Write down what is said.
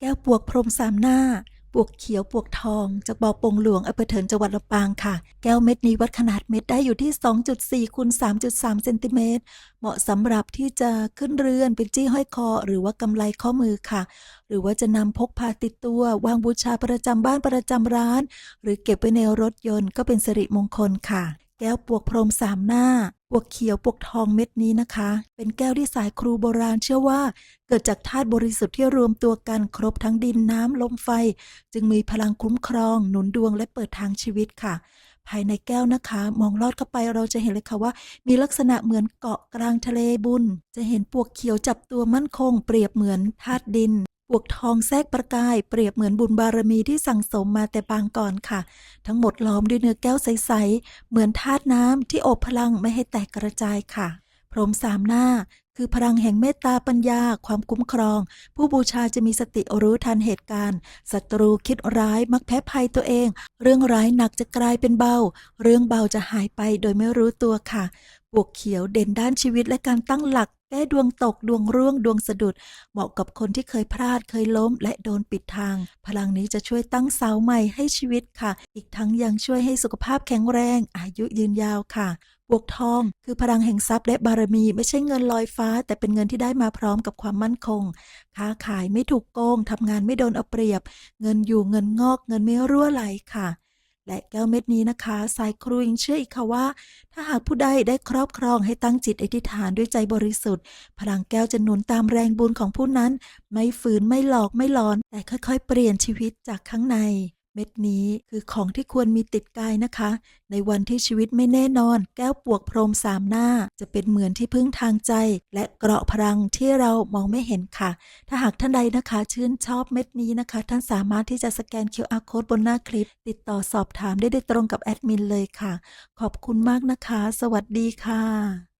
แก้วปวกพรมสามหน้า ปวกเขียวปวกทอง จากบ่อปงหลวงอำเภอเถินจังหวัดลำปางค่ะ แก้วเม็ดนี้วัดขนาดเม็ดได้อยู่ที่ 2.4คูณ3.3เซนติเมตร เหมาะสำหรับที่จะขึ้นเรือนเป็นจี้ห้อยคอ หรือว่ากำไลข้อมือค่ะ หรือว่าจะนำพกพาติดตัว วางบูชาประจำบ้านประจำร้าน หรือเก็บไว้ในรถยนต์ก็เป็นสิริมงคลค่ะ แก้วปวกพรมสามหน้า ปวกเขียวปวกทองเม็ดนี้นะคะ เป็นแก้วที่สายครูโบราณเชื่อว่า เกิดจากธาตุบริสุทธิ์ที่รวมตัวกันครบทั้งดินน้ำลมไฟ จึงมีพลังคุ้มครอง หนุนดวงและเปิดทางชีวิตค่ะ ภายในแก้วนะคะ มองลอดเข้าไปเราจะเห็นเลยค่ะว่า มีลักษณะเหมือนเกาะกลางทะเลบุญ จะเห็นปวกเขียวจับตัวมั่นคง เปรียบเหมือนธาตุดิน ปวกทองแทรกประกายเปรียบเหมือนบุญบารมีที่สั่งสมมาแต่ปางก่อนค่ะ ทั้งหมดล้อมด้วยเนื้อแก้วใส ๆ เหมือนธาตุน้ำที่อบพลังไม่ให้แตกกระจายค่ะ พรหมสามหน้า คือพลังแห่งเมตตาปัญญา ความคุ้มครอง ผู้บูชาจะมีสติรู้ทันเหตุการณ์ศัตรูคิดร้ายมักแพ้ภัยตัวเอง เรื่องร้ายหนักจะกลายเป็นเบา เรื่องเบาจะหายไปโดยไม่รู้ตัวค่ะปวกเขียวเด่นด้านชีวิตและการตั้งหลัก แก้ดวงตกดวงร่วงดวงสะดุด เหมาะกับคนที่เคยพลาดเคยล้ม และโดนปิดทาง พลังนี้จะช่วยตั้งเสาใหม่ให้ชีวิตค่ะ อีกทั้งยังช่วยให้สุขภาพแข็งแรง อายุยืนยาวค่ะปวกทองคือพลังแห่งทรัพย์และบารมี ไม่ใช่เงินลอยฟ้า แต่เป็นเงินที่ได้มาพร้อมกับความมั่นคง ค้าขายไม่ถูกโกงทำงานไม่โดนเอาเปรียบ เงินอยู่เงินงอกเงินไม่รั่วไหลค่ะ และแก้วเม็ดนี้นะคะ สายครูยังเชื่ออีกค่ะว่า ถ้าหากผู้ใดได้ครอบครองให้ตั้งจิตอธิษฐานด้วยใจบริสุทธิ์ พลังแก้วจะหนุนตามแรงบุญของผู้นั้น ไม่ฝืนไม่หลอกไม่หลอน แต่ค่อยๆ เปลี่ยนชีวิตจากข้างใน เม็ดนี้คือของที่ควรมีติดกายนะคะ ในวันที่ชีวิตไม่แน่นอน แก้วปวกพรมสามหน้า จะเป็นเหมือนที่พึ่งทางใจ และเกราะพลังที่เรามองไม่เห็นค่ะ ถ้าหากท่านใดนะคะ ชื่นชอบเม็ดนี้นะคะ ท่านสามารถที่จะสแกน QR code บนหน้าคลิป ติดต่อสอบถามได้โดยตรงกับแอดมินเลยค่ะ ขอบคุณมากนะคะ สวัสดีค่ะ